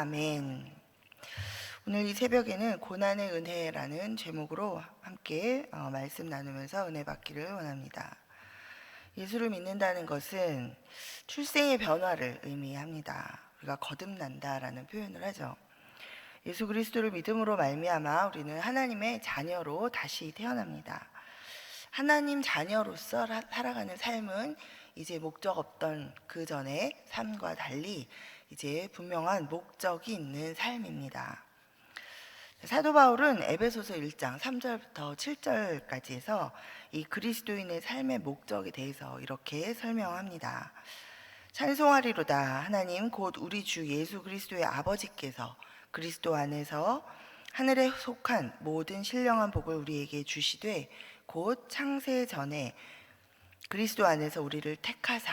아멘. 오늘 이 새벽에는 고난의 은혜라는 제목으로 함께 어, 말씀 나누면서 은혜 받기를 원합니다. 예수를 믿는다는 것은 출생의 변화를 의미합니다. 우리가 거듭난다라는 표현을 하죠. 예수 그리스도를 믿음으로 말미암아 우리는 하나님의 자녀로 다시 태어납니다. 하나님 자녀로서 라- 살아가는 삶은 이제 목적 없던 그 전의 삶과 달리 이제 분명한 목적이 있는 삶입니다. 사도 바울은 에베소서 1장 3절부터 7절까지 해서 이 그리스도인의 삶의 목적에 대해서 이렇게 설명합니다. 찬송하리로다 하나님 곧 우리 주 예수 그리스도의 아버지께서 그리스도 안에서 하늘에 속한 모든 신령한 복을 우리에게 주시되 곧 창세 전에 그리스도 안에서 우리를 택하사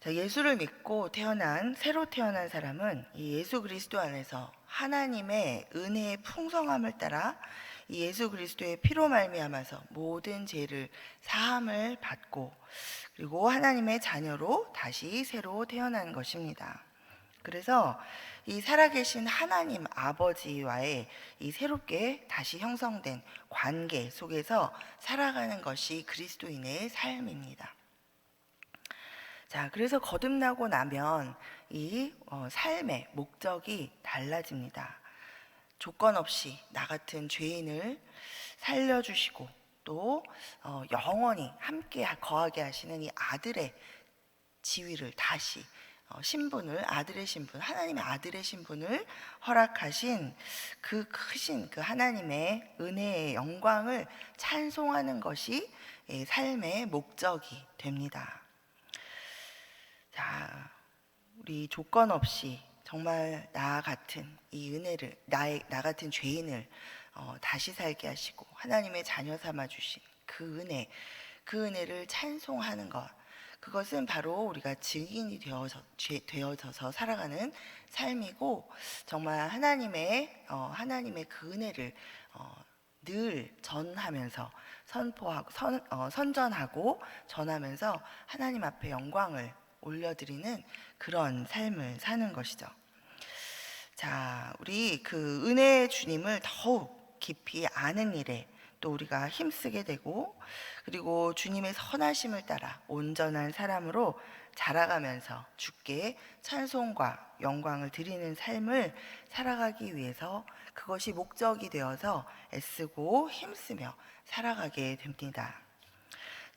자, 예수를 믿고 태어난 새로 태어난 사람은 이 예수 그리스도 안에서 하나님의 은혜의 풍성함을 따라 이 예수 그리스도의 피로 말미암아서 모든 죄를 사함을 받고 그리고 하나님의 자녀로 다시 새로 태어난 것입니다. 그래서 이 살아계신 하나님 아버지와의 이 새롭게 다시 형성된 관계 속에서 살아가는 것이 그리스도인의 삶입니다. 자, 그래서 거듭나고 나면 이 어, 삶의 목적이 달라집니다. 조건 없이 나 같은 죄인을 살려주시고 또 어, 영원히 함께 거하게 하시는 이 아들의 지위를 다시 어, 신분을 아들의 신분 하나님의 아들의 신분을 허락하신 그 크신 그 하나님의 은혜의 영광을 찬송하는 것이 예, 삶의 목적이 됩니다. 자, 우리 조건 없이 정말 나 같은 이 은혜를 나의 나 같은 죄인을 어, 다시 살게 하시고 하나님의 자녀 삼아 주신 그 은혜, 그 은혜를 찬송하는 것. 그것은 바로 우리가 증인이 되어서 죄- 되어져서 살아가는 삶이고 정말 하나님의 어, 하나님의 그 은혜를 어, 늘 전하면서 선포하고 선, 어, 선전하고 전하면서 하나님 앞에 영광을 올려드리는 그런 삶을 사는 것이죠. 자, 우리 그 은혜의 주님을 더욱 깊이 아는 일에 또 우리가 힘쓰게 되고 그리고 주님의 선하심을 따라 온전한 사람으로 자라가면서 주께 찬송과 영광을 드리는 삶을 살아가기 위해서 그것이 목적이 되어서 애쓰고 힘쓰며 살아가게 됩니다.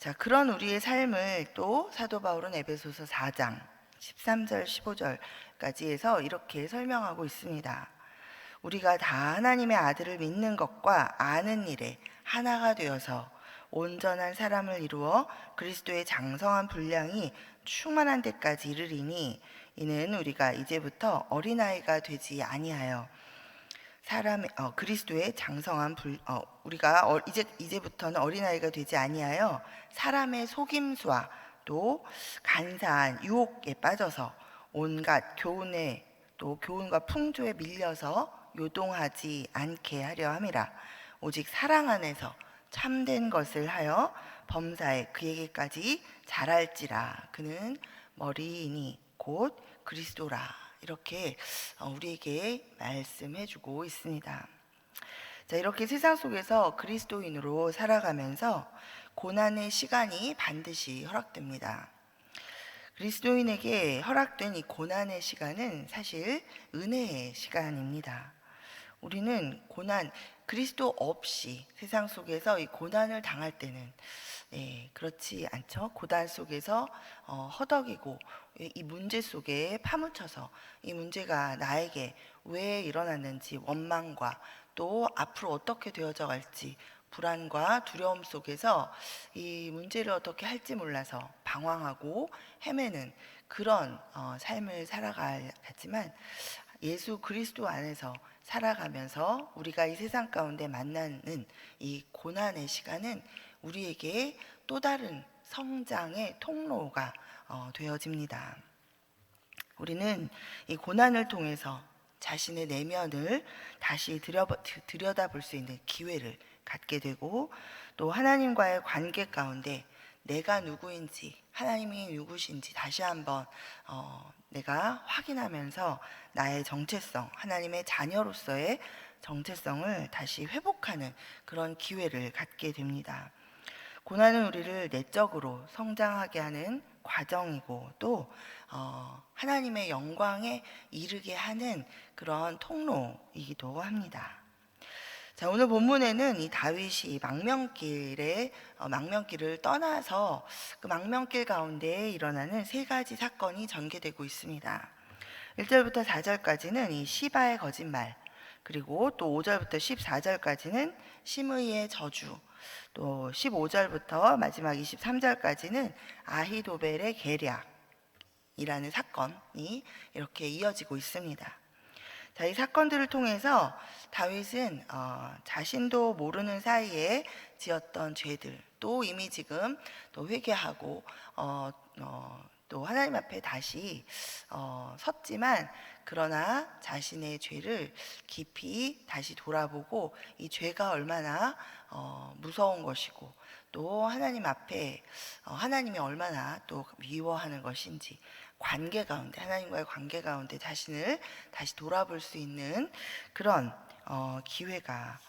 자, 그런 우리의 삶을 또 사도 바울은 에베소서 4장 13절 15절까지 해서 이렇게 설명하고 있습니다. 우리가 다 하나님의 아들을 믿는 것과 아는 일에 하나가 되어서 온전한 사람을 이루어 그리스도의 장성한 분량이 충만한 데까지 이르리니 이는 우리가 이제부터 어린아이가 되지 아니하여 사람 어, 그리스도의 장성한 불 어, 우리가 어, 이제 이제부터는 어린아이가 되지 아니하여 사람의 속임수와 또 간사한 유혹에 빠져서 온갖 교훈에 또 교훈과 풍조에 밀려서 요동하지 않게 하려 함이라. 오직 사랑 안에서 참된 것을 하여 범사에 그에게까지 자랄지라. 그는 머리이니 곧 그리스도라 이렇게 어, 우리에게 말씀해 주고 있습니다. 자 이렇게 세상 속에서 그리스도인으로 살아가면서 고난의 시간이 반드시 허락됩니다. 그리스도인에게 허락된 이 고난의 시간은 사실 은혜의 시간입니다. 우리는 고난 그리스도 없이 세상 속에서 이 고난을 당할 때는 네, 그렇지 않죠. 고난 속에서 어, 허덕이고 이- 이 문제 속에 파묻혀서 이 문제가 나에게 왜 일어났는지 원망과 또 앞으로 어떻게 되어져 갈지 불안과 두려움 속에서 이 문제를 어떻게 할지 몰라서 방황하고 헤매는 그런 어, 삶을 살아갔지만 예수 그리스도 안에서 살아가면서 우리가 이 세상 가운데 만나는 이 고난의 시간은 우리에게 또 다른 성장의 통로가 어, 되어집니다. 우리는 이 고난을 통해서 자신의 내면을 다시 들여, 들여다볼 수 있는 기회를 갖게 되고 또 하나님과의 관계 가운데 내가 누구인지 하나님이 누구신지 다시 한번 어, 내가 확인하면서 나의 정체성 하나님의 자녀로서의 정체성을 다시 회복하는 그런 기회를 갖게 됩니다. 고난은 우리를 내적으로 성장하게 하는 과정이고 또 어, 하나님의 영광에 이르게 하는 그런 통로이기도 합니다. 자, 오늘 본문에는 이 다윗이 망명길에 어, 망명길을 떠나서 그 망명길 가운데 일어나는 세 가지 사건이 전개되고 있습니다. 1절부터 4절까지는 이 시바의 거짓말, 그리고 또 5절부터 14절까지는 심의의 저주, 또 15절부터 마지막 23절까지는 아히도벨의 계략이라는 사건이 이렇게 이어지고 있습니다. 자, 이 사건들을 통해서 다윗은 어, 자신도 모르는 사이에 지었던 죄들 또 이미 지금 또 회개하고 어, 어, 또 하나님 앞에 다시 어, 섰지만 그러나 자신의 죄를 깊이 다시 돌아보고 이 죄가 얼마나 어, 무서운 것이고 또 하나님 앞에 어, 하나님이 얼마나 또 미워하는 것인지 관계 가운데 하나님과의 관계 가운데 자신을 다시 돌아볼 수 있는 그런 어, 기회가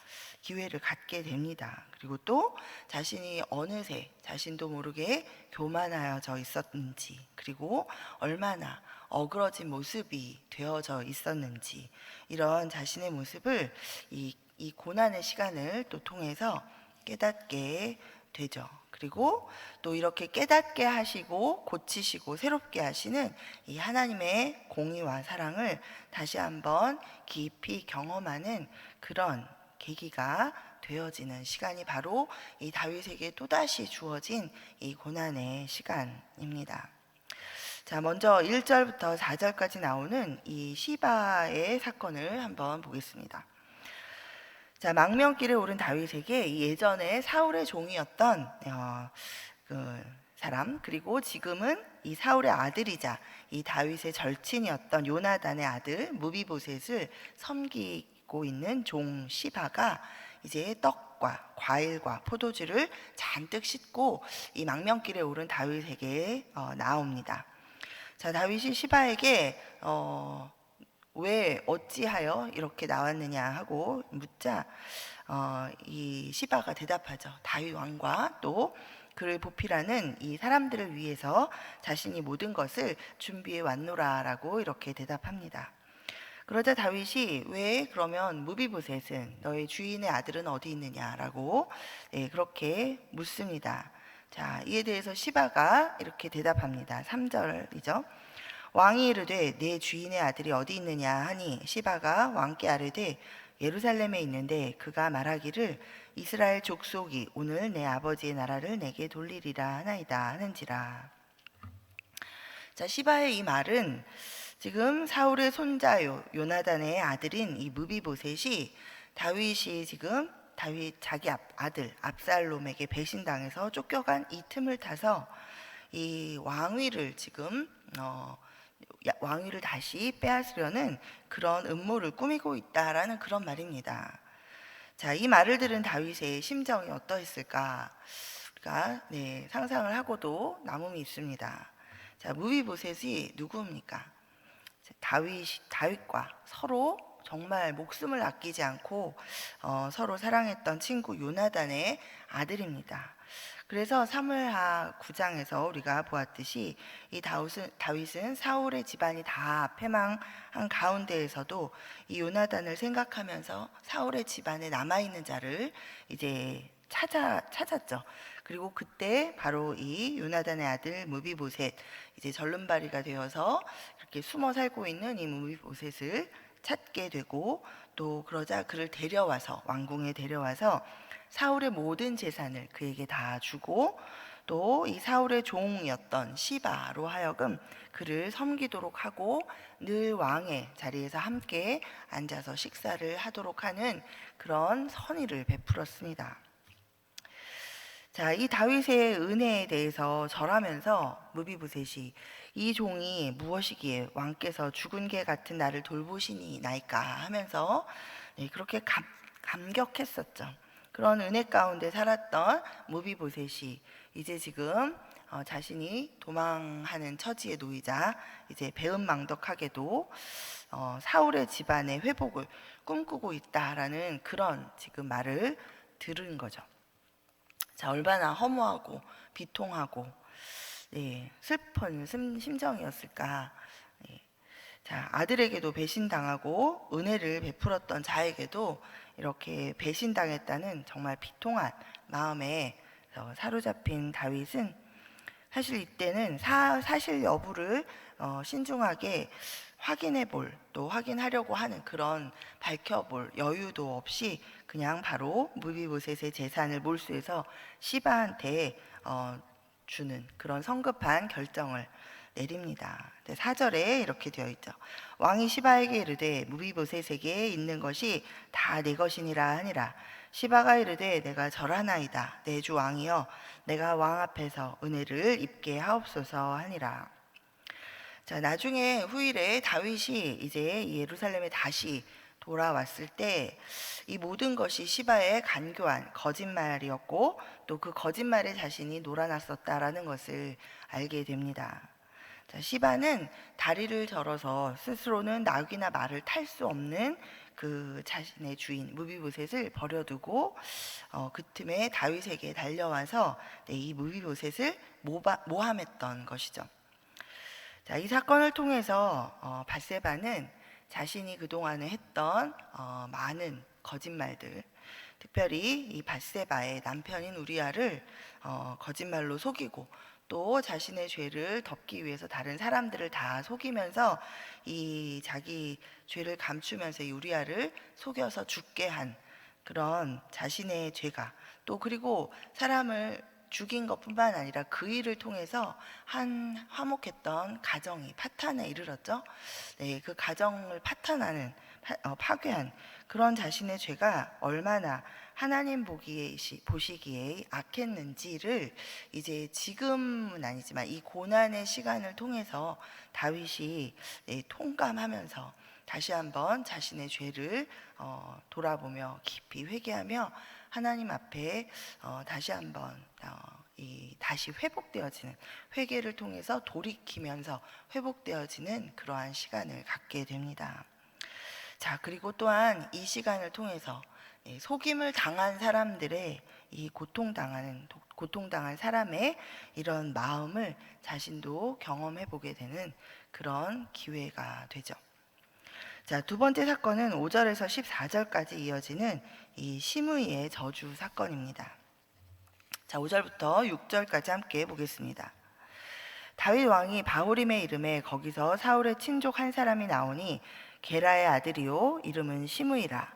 기회를 갖게 됩니다. 그리고 또 자신이 어느새 자신도 모르게 교만하여져 있었는지 그리고 얼마나 어그러진 모습이 되어져 있었는지 이런 자신의 모습을 이, 이 고난의 시간을 또 통해서 깨닫게 되죠. 그리고 또 이렇게 깨닫게 하시고 고치시고 새롭게 하시는 이 하나님의 공의와 사랑을 다시 한번 깊이 경험하는 그런 계기가 되어지는 시간이 바로 이 다윗에게 또다시 주어진 이 고난의 시간입니다. 자, 먼저 1절부터 4절까지 나오는 이 시바의 사건을 한번 보겠습니다. 자, 망명길에 오른 다윗에게 예전에 사울의 종이었던 어, 그 사람 그리고 지금은 이 사울의 아들이자 이 다윗의 절친이었던 요나단의 아들 무비보셋을 섬기고 있는 종 시바가 이제 떡과 과일과 포도주를 잔뜩 싣고 이 망명길에 오른 다윗에게 어, 나옵니다. 자 다윗이 시바에게 어, 왜 어찌하여 이렇게 나왔느냐 하고 묻자 어, 이 시바가 대답하죠. 다윗 왕과 또 그를 보필하는 이 사람들을 위해서 자신이 모든 것을 준비해 왔노라라고 이렇게 대답합니다. 그러자 다윗이 왜 그러면 무비보셋은 너의 주인의 아들은 어디 있느냐라고 네, 그렇게 묻습니다. 자, 이에 대해서 시바가 이렇게 대답합니다. 3절이죠. 왕이 이르되 내 주인의 아들이 어디 있느냐 하니 시바가 왕께 아뢰되 예루살렘에 있는데 그가 말하기를 이스라엘 족속이 오늘 내 아버지의 나라를 내게 돌리리라 하나이다 하는지라. 자 시바의 이 말은 지금 사울의 손자 요, 요나단의 아들인 이 무비보셋이 다윗이 지금 다윗 자기 아들 압살롬에게 배신당해서 쫓겨간 이 틈을 타서 이 왕위를 지금 어, 왕위를 다시 빼앗으려는 그런 음모를 꾸미고 있다라는 그런 말입니다. 자, 이 말을 들은 다윗의 심정이 어떠했을까? 우리가 네, 상상을 하고도 남음이 있습니다. 자, 무비보셋이 누구입니까? 다윗 다윗과 서로 정말 목숨을 아끼지 않고 어, 서로 사랑했던 친구 요나단의 아들입니다. 그래서 사무엘하 9장에서 우리가 보았듯이 이 다윗은, 다윗은 사울의 집안이 다 패망한 가운데에서도 이 요나단을 생각하면서 사울의 집안에 남아 있는 자를 이제 찾아 찾았죠. 그리고 그때 바로 이 요나단의 아들 무비보셋 이제 절름발이가 되어서 이렇게 숨어 살고 있는 이 무비보셋을 찾게 되고 또 그러자 그를 데려와서 왕궁에 데려와서 사울의 모든 재산을 그에게 다 주고 또 이 사울의 종이었던 시바로 하여금 그를 섬기도록 하고 늘 왕의 자리에서 함께 앉아서 식사를 하도록 하는 그런 선의를 베풀었습니다. 자, 이 다윗의 은혜에 대해서 절하면서 무비부셋이 이 종이 무엇이기에 왕께서 죽은 개 같은 나를 돌보시니 나이까 하면서 네, 그렇게 감, 감격했었죠. 그런 은혜 가운데 살았던 무비보셋이 이제 지금 어, 자신이 도망하는 처지에 놓이자 이제 배은망덕하게도 어, 사울의 집안의 회복을 꿈꾸고 있다라는 그런 지금 말을 들은 거죠. 자, 얼마나 허무하고 비통하고 네, 슬픈 심- 심정이었을까. 네. 자, 아들에게도 배신당하고 은혜를 베풀었던 자에게도 이렇게 배신당했다는 정말 비통한 마음에 어, 사로잡힌 다윗은 사실 이때는 사, 사실 여부를 어, 신중하게 확인해 볼, 또 확인하려고 하는 그런 밝혀볼 여유도 없이 그냥 바로 무비보셋의 재산을 몰수해서 시바한테 어, 주는 그런 성급한 결정을 내립니다. 네, 사절에 이렇게 되어 있죠. 왕이 시바에게 이르되 무비보셋에게 있는 것이 다 내 것이니라 하니라. 시바가 이르되 내가 절하나이다. 내 주 왕이여 내가 왕 앞에서 은혜를 입게 하옵소서 하니라. 자, 나중에 후일에 다윗이 이제 예루살렘에 다시 돌아왔을 때 이 모든 것이 시바의 간교한 거짓말이었고 또 그 거짓말에 자신이 놀아났었다라는 것을 알게 됩니다. 자, 시바는 다리를 절어서 스스로는 나귀나 말을 탈 수 없는 그 자신의 주인 무비보셋을 버려두고 어, 그 틈에 다윗에게 달려와서 네, 이 무비보셋을 모바, 모함했던 것이죠. 자, 이 사건을 통해서 어, 바세바는 자신이 그동안에 했던 어, 많은 거짓말들, 특별히 이 바세바의 남편인 우리아를 어, 거짓말로 속이고 또 자신의 죄를 덮기 위해서 다른 사람들을 다 속이면서 이 자기 죄를 감추면서 이 우리아를 속여서 죽게 한 그런 자신의 죄가 또 그리고 사람을 죽인 것뿐만 아니라 그 일을 통해서 한 화목했던 가정이 파탄에 이르렀죠. 네, 그 가정을 파탄하는 파, 어, 파괴한 그런 자신의 죄가 얼마나 하나님 보기에 보시기에 악했는지를 이제 지금은 아니지만 이 고난의 시간을 통해서 다윗이 네, 통감하면서 다시 한번 자신의 죄를 어, 돌아보며 깊이 회개하며 하나님 앞에 어, 다시 한번 어, 이 다시 회복되어지는 회개를 통해서 돌이키면서 회복되어지는 그러한 시간을 갖게 됩니다. 자 그리고 또한 이 시간을 통해서 예, 속임을 당한 사람들의 이 고통당하는 고통당한 사람의 이런 마음을 자신도 경험해 보게 되는 그런 기회가 되죠. 자, 두 번째 사건은 5절에서 14절까지 이어지는 이 시므이의 저주 사건입니다. 자, 5절부터 6절까지 함께 보겠습니다. 다윗 왕이 바후림의 이름에 거기서 사울의 친족 한 사람이 나오니 게라의 아들이요 이름은 시므이라.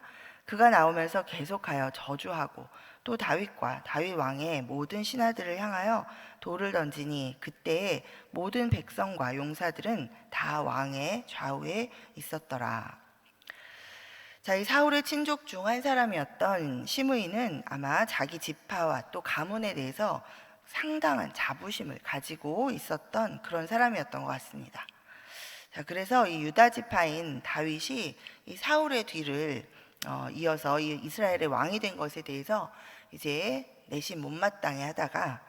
그가 나오면서 계속하여 저주하고 또 다윗과 다윗 왕의 모든 신하들을 향하여 돌을 던지니 그때에 모든 백성과 용사들은 다 왕의 좌우에 있었더라. 자, 이 사울의 친족 중 한 사람이었던 시므이는 아마 자기 지파와 또 가문에 대해서 상당한 자부심을 가지고 있었던 그런 사람이었던 것 같습니다. 자, 그래서 이 유다 지파인 다윗이 이 사울의 뒤를 어, 이어서 이 이스라엘의 왕이 된 것에 대해서 이제 내심 못마땅해 하다가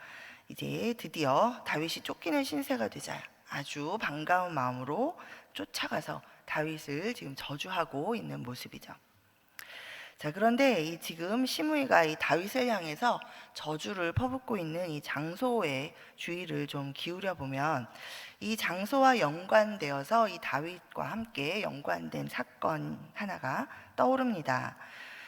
이제 드디어 다윗이 쫓기는 신세가 되자 아주 반가운 마음으로 쫓아가서 다윗을 지금 저주하고 있는 모습이죠. 자, 그런데 이 지금 시므이가 이 다윗을 향해서 저주를 퍼붓고 있는 이 장소에 주의를 좀 기울여 보면 이 장소와 연관되어서 이 다윗과 함께 연관된 사건 하나가 떠오릅니다.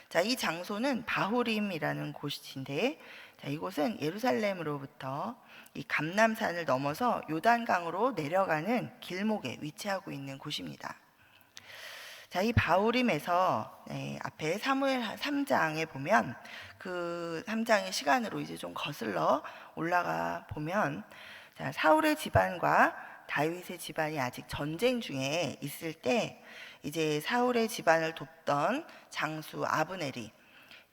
자, 이 장소는 바후림이라는 곳인데 자, 이곳은 예루살렘으로부터 이 감남산을 넘어서 요단강으로 내려가는 길목에 위치하고 있는 곳입니다. 자, 이 바울임에서 네, 앞에 사무엘 3장에 보면 그 3장의 시간으로 이제 좀 거슬러 올라가 보면 자, 사울의 집안과 다윗의 집안이 아직 전쟁 중에 있을 때 이제 사울의 집안을 돕던 장수 아브넬이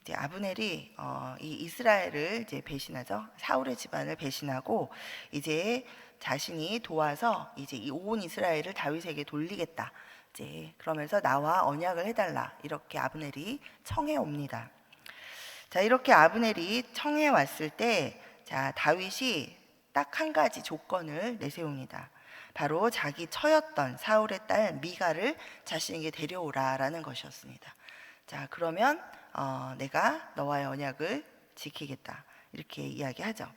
이제 아브넬이 어, 이 이스라엘을 이제 배신하죠. 사울의 집안을 배신하고 이제 자신이 도와서 이제 이 온 이스라엘을 다윗에게 돌리겠다. 이제 그러면서 나와 언약을 해달라 이렇게 아브넬이 청해 옵니다. 자 이렇게 아브넬이 청해 왔을 때, 자 다윗이 딱 한 가지 조건을 내세웁니다. 바로 자기 처였던 사울의 딸 미가를 자신에게 데려오라라는 것이었습니다. 자 그러면 어, 내가 너와의 언약을 지키겠다 이렇게 이야기하죠.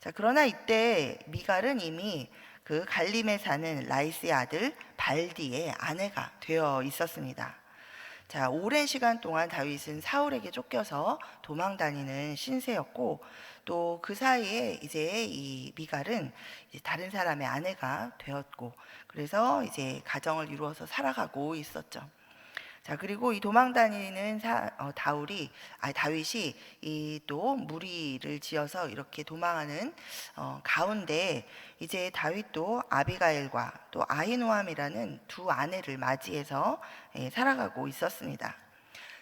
자 그러나 이때 미갈은 이미 그 갈림에 사는 라이스의 아들 발디의 아내가 되어 있었습니다. 자, 오랜 시간 동안 다윗은 사울에게 쫓겨서 도망 다니는 신세였고 또 그 사이에 이제 이 미갈은 이제 다른 사람의 아내가 되었고 그래서 이제 가정을 이루어서 살아가고 있었죠. 자 그리고 이 도망 다니는 사, 어, 다울이 아 다윗이 이 또 무리를 지어서 이렇게 도망하는 어, 가운데 이제 다윗도 아비가일과 또 아히노함이라는 두 아내를 맞이해서 예, 살아가고 있었습니다.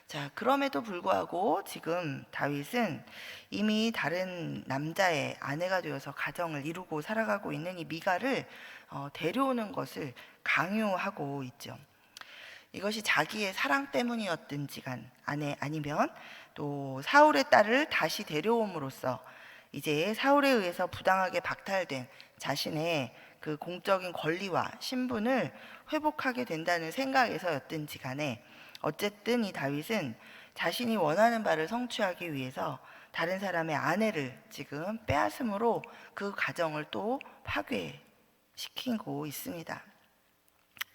자 그럼에도 불구하고 지금 다윗은 이미 다른 남자의 아내가 되어서 가정을 이루고 살아가고 있는 이 미가를 어, 데려오는 것을 강요하고 있죠. 이것이 자기의 사랑 때문이었든지 간 아내 아니면 또 사울의 딸을 다시 데려옴으로써 이제 사울에 의해서 부당하게 박탈된 자신의 그 공적인 권리와 신분을 회복하게 된다는 생각에서였든지 간에 어쨌든 이 다윗은 자신이 원하는 바를 성취하기 위해서 다른 사람의 아내를 지금 빼앗음으로 그 가정을 또 파괴시키고 있습니다.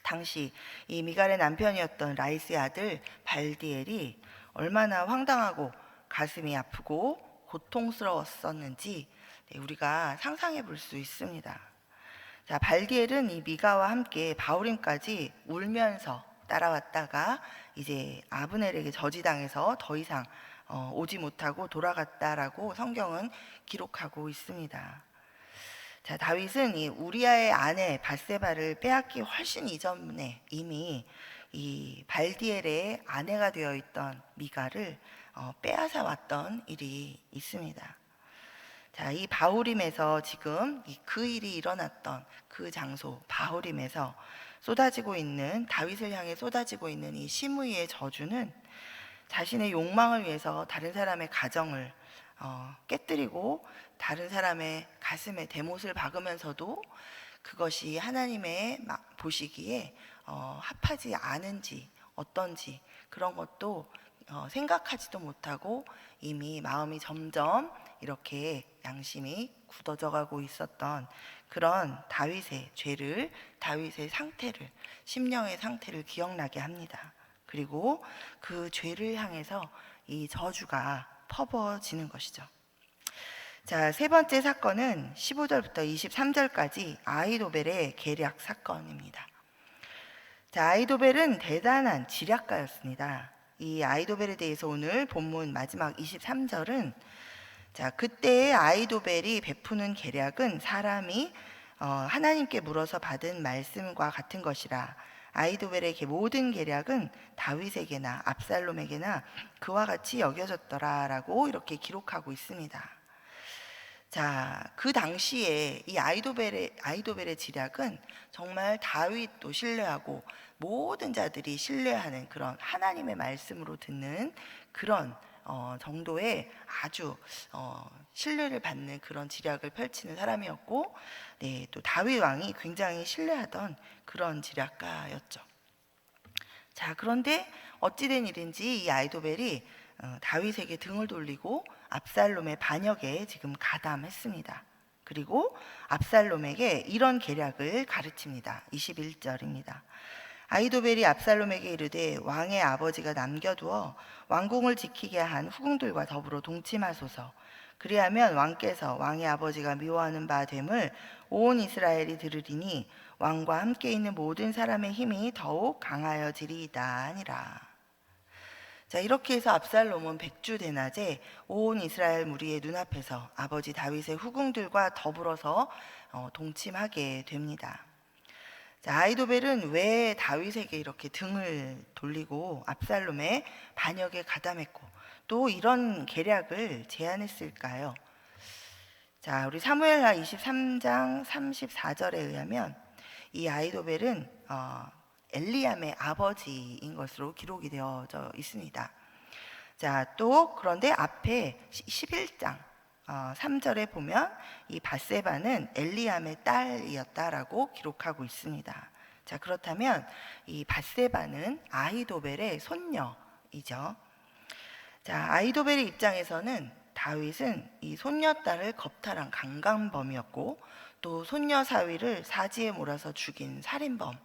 당시 이 미갈의 남편이었던 라이스의 아들 발디엘이 얼마나 황당하고 가슴이 아프고 고통스러웠었는지 네, 우리가 상상해 볼 수 있습니다. 자, 발디엘은 이 미가와 함께 바울임까지 울면서 따라왔다가 이제 아브넬에게 저지당해서 더 이상 어, 오지 못하고 돌아갔다라고 성경은 기록하고 있습니다. 자, 다윗은 이 우리아의 아내 바세바를 빼앗기 훨씬 이전에 이미 이 발디엘의 아내가 되어 있던 미가를 어, 빼앗아 왔던 일이 있습니다. 자, 이 바울임에서 지금 그 일이 일어났던 그 장소 바울임에서 쏟아지고 있는 다윗을 향해 쏟아지고 있는 이 시므이의 저주는 자신의 욕망을 위해서 다른 사람의 가정을 어, 깨뜨리고 다른 사람의 가슴에 대못을 박으면서도 그것이 하나님의 보시기에 어, 합하지 않은지 어떤지 그런 것도 어, 생각하지도 못하고 이미 마음이 점점 이렇게 양심이 굳어져 가고 있었던 그런 다윗의 죄를 다윗의 상태를 심령의 상태를 기억나게 합니다. 그리고 그 죄를 향해서 이 저주가 퍼부어지는 것이죠. 자, 세 번째 사건은 15절부터 23절까지 아이도벨의 계략 사건입니다. 자, 아이도벨은 대단한 지략가였습니다. 이 아이도벨에 대해서 오늘 본문 마지막 23절은 자, 그때의 아이도벨이 베푸는 계략은 사람이 어, 하나님께 물어서 받은 말씀과 같은 것이라 아이도벨의 모든 계략은 다윗에게나 압살롬에게나 그와 같이 여겨졌더라라고 이렇게 기록하고 있습니다. 자, 그 당시에 이 아이도벨의 아이도벨의 지략은 정말 다윗도 신뢰하고 모든 자들이 신뢰하는 그런 하나님의 말씀으로 듣는 그런 어, 정도의 아주 어, 신뢰를 받는 그런 지략을 펼치는 사람이었고, 네, 또 다윗 왕이 굉장히 신뢰하던 그런 지략가였죠. 자, 그런데 어찌된 일인지 이 아이도벨이 어, 다윗에게 등을 돌리고 압살롬의 반역에 지금 가담했습니다. 그리고 압살롬에게 이런 계략을 가르칩니다. 21절입니다. 아이도벨이 압살롬에게 이르되 왕의 아버지가 남겨두어 왕궁을 지키게 한 후궁들과 더불어 동침하소서. 그리하면 왕께서 왕의 아버지가 미워하는 바 됨을 온 이스라엘이 들으리니 왕과 함께 있는 모든 사람의 힘이 더욱 강하여지리이다 하니라. 자 이렇게 해서 압살롬은 백주 대낮에 온 이스라엘 무리의 눈앞에서 아버지 다윗의 후궁들과 더불어서 어, 동침하게 됩니다. 자, 아이도벨은 왜 다윗에게 이렇게 등을 돌리고 압살롬의 반역에 가담했고 또 이런 계략을 제안했을까요? 자, 우리 사무엘하 23장 34절에 의하면 이 아이도벨은 어, 엘리암의 아버지인 것으로 기록이 되어져 있습니다. 자, 또 그런데 앞에 11장 어, 3절에 보면 이 바세바는 엘리암의 딸이었다라고 기록하고 있습니다. 자, 그렇다면 이 바세바는 아이도벨의 손녀이죠. 자, 아이도벨의 입장에서는 다윗은 이 손녀딸을 겁탈한 강간범이었고 또 손녀 사위를 사지에 몰아서 죽인 살인범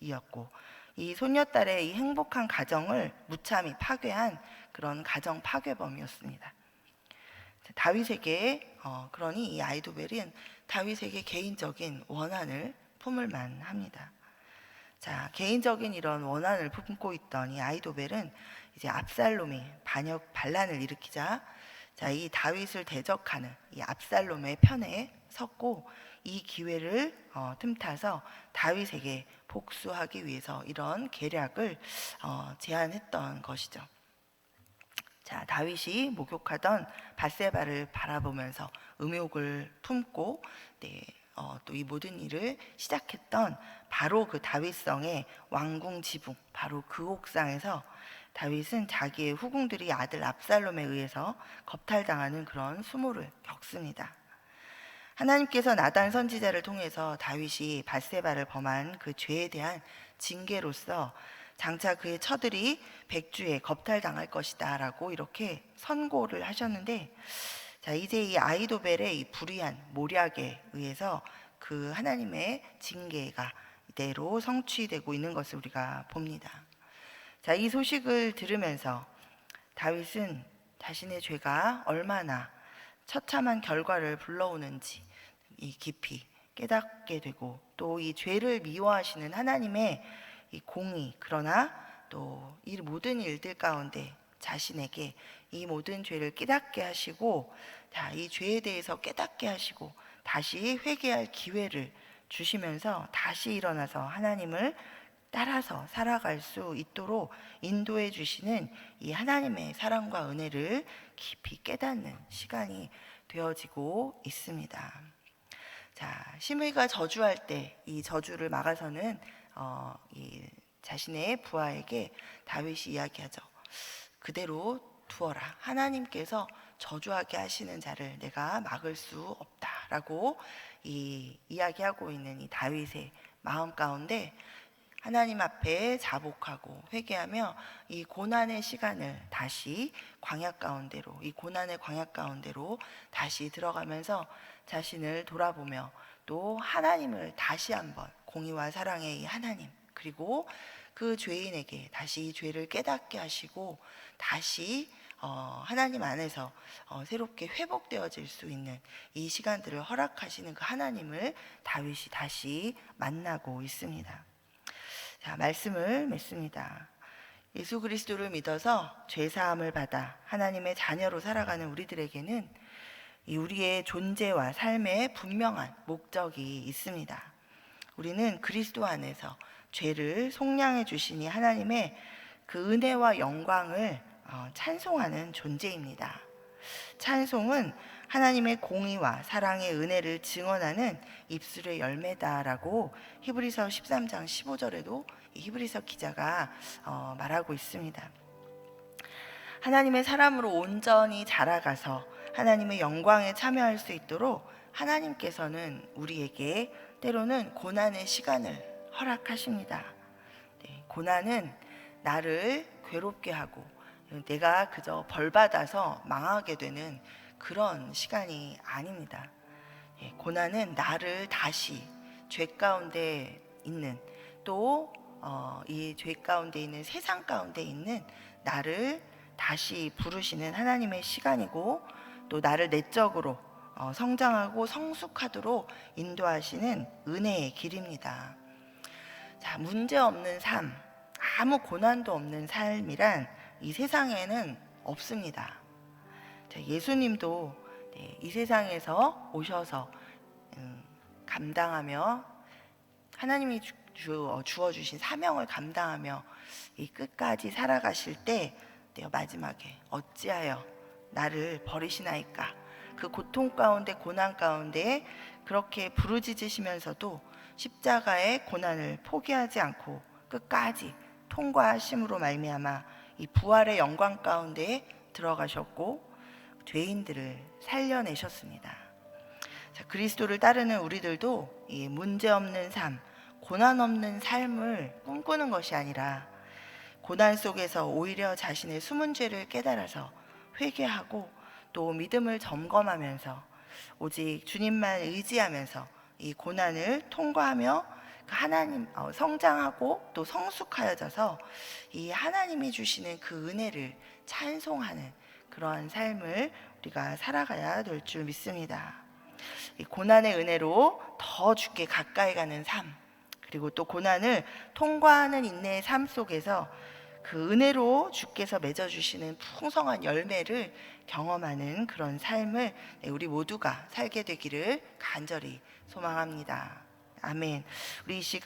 이었고 이 손녀딸의 이 행복한 가정을 무참히 파괴한 그런 가정 파괴범이었습니다. 다윗에게 어, 그러니 이 아이도벨은 다윗에게 개인적인 원한을 품을 만 합니다. 자 개인적인 이런 원한을 품고 있던 이 아이도벨은 이제 압살롬이 반역 반란을 일으키자 자 이 다윗을 대적하는 이 압살롬의 편에 섰고 이 기회를 어, 틈타서 다윗에게 복수하기 위해서 이런 계략을 어, 제안했던 것이죠. 자, 다윗이 목욕하던 바세바를 바라보면서 음욕을 품고 네, 어, 또 이 모든 일을 시작했던 바로 그 다윗성의 왕궁 지붕, 바로 그 옥상에서 다윗은 자기의 후궁들이 아들 압살롬에 의해서 겁탈당하는 그런 수모를 겪습니다. 하나님께서 나단 선지자를 통해서 다윗이 바세바를 범한 그 죄에 대한 징계로서 장차 그의 처들이 백주에 겁탈당할 것이다라고 이렇게 선고를 하셨는데 자 이제 이 아이도벨의 이 불의한 모략에 의해서 그 하나님의 징계가 이대로 성취되고 있는 것을 우리가 봅니다. 자 이 소식을 들으면서 다윗은 자신의 죄가 얼마나 처참한 결과를 불러오는지 이 깊이 깨닫게 되고 또 이 죄를 미워하시는 하나님의 이 공의 그러나 또 이 모든 일들 가운데 자신에게 이 모든 죄를 깨닫게 하시고 자, 이 죄에 대해서 깨닫게 하시고 다시 회개할 기회를 주시면서 다시 일어나서 하나님을 따라서 살아갈 수 있도록 인도해 주시는 이 하나님의 사랑과 은혜를 깊이 깨닫는 시간이 되어지고 있습니다. 자, 시므이가 저주할 때 이 저주를 막아서는 어, 이 자신의 부하에게 다윗이 이야기하죠. 그대로 두어라. 하나님께서 저주하게 하시는 자를 내가 막을 수 없다라고 이 이야기하고 있는 이 다윗의 마음 가운데 하나님 앞에 자복하고 회개하며 이 고난의 시간을 다시 광야 가운데로 이 고난의 광야 가운데로 다시 들어가면서 자신을 돌아보며 또 하나님을 다시 한번 공의와 사랑의 이 하나님 그리고 그 죄인에게 다시 이 죄를 깨닫게 하시고 다시 어, 하나님 안에서 어, 새롭게 회복되어질 수 있는 이 시간들을 허락하시는 그 하나님을 다윗이 다시 만나고 있습니다. 자, 말씀을 맺습니다. 예수 그리스도를 믿어서 죄 사함을 받아 하나님의 자녀로 살아가는 우리들에게는 이 우리의 존재와 삶에 분명한 목적이 있습니다. 우리는 그리스도 안에서 죄를 속량해 주시니 하나님의 그 은혜와 영광을 어, 찬송하는 존재입니다. 찬송은 하나님의 공의와 사랑의 은혜를 증언하는 입술의 열매다라고 히브리서 13장 15절에도 히브리서 기자가 어, 말하고 있습니다. 하나님의 사람으로 온전히 자라가서 하나님의 영광에 참여할 수 있도록 하나님께서는 우리에게 때로는 고난의 시간을 허락하십니다. 네, 고난은 나를 괴롭게 하고 내가 그저 벌받아서 망하게 되는 그런 시간이 아닙니다. 예, 고난은 나를 다시 죄 가운데 있는 또 이죄 가운데 있는 세상 가운데 있는 나를 다시 부르시는 하나님의 시간이고 또 나를 내적으로 어, 성장하고 성숙하도록 인도하시는 은혜의 길입니다. 자, 문제 없는 삶, 아무 고난도 없는 삶이란 이 세상에는 없습니다. 자, 예수님도 네, 이 세상에서 오셔서 음, 감당하며 하나님이 주, 주, 어, 주어 주신 사명을 감당하며 이 끝까지 살아가실 때 네, 마지막에 어찌하여 나를 버리시나이까 그 고통 가운데 고난 가운데 그렇게 부르짖으시면서도 십자가의 고난을 포기하지 않고 끝까지 통과하심으로 말미암아 이 부활의 영광 가운데 들어가셨고 죄인들을 살려내셨습니다. 자, 그리스도를 따르는 우리들도 이 문제 없는 삶, 고난 없는 삶을 꿈꾸는 것이 아니라 고난 속에서 오히려 자신의 숨은 죄를 깨달아서 회개하고 또 믿음을 점검하면서 오직 주님만 의지하면서 이 고난을 통과하며 그 하나님 어, 성장하고 또 성숙하여져서 이 하나님이 주시는 그 은혜를 찬송하는 그러한 삶을 우리가 살아가야 될 줄 믿습니다. 이 고난의 은혜로 더 주께 가까이 가는 삶, 그리고 또 고난을 통과하는 인내의 삶 속에서 그 은혜로 주께서 맺어주시는 풍성한 열매를 경험하는 그런 삶을 네, 우리 모두가 살게 되기를 간절히 소망합니다. 아멘. 우리 이 시간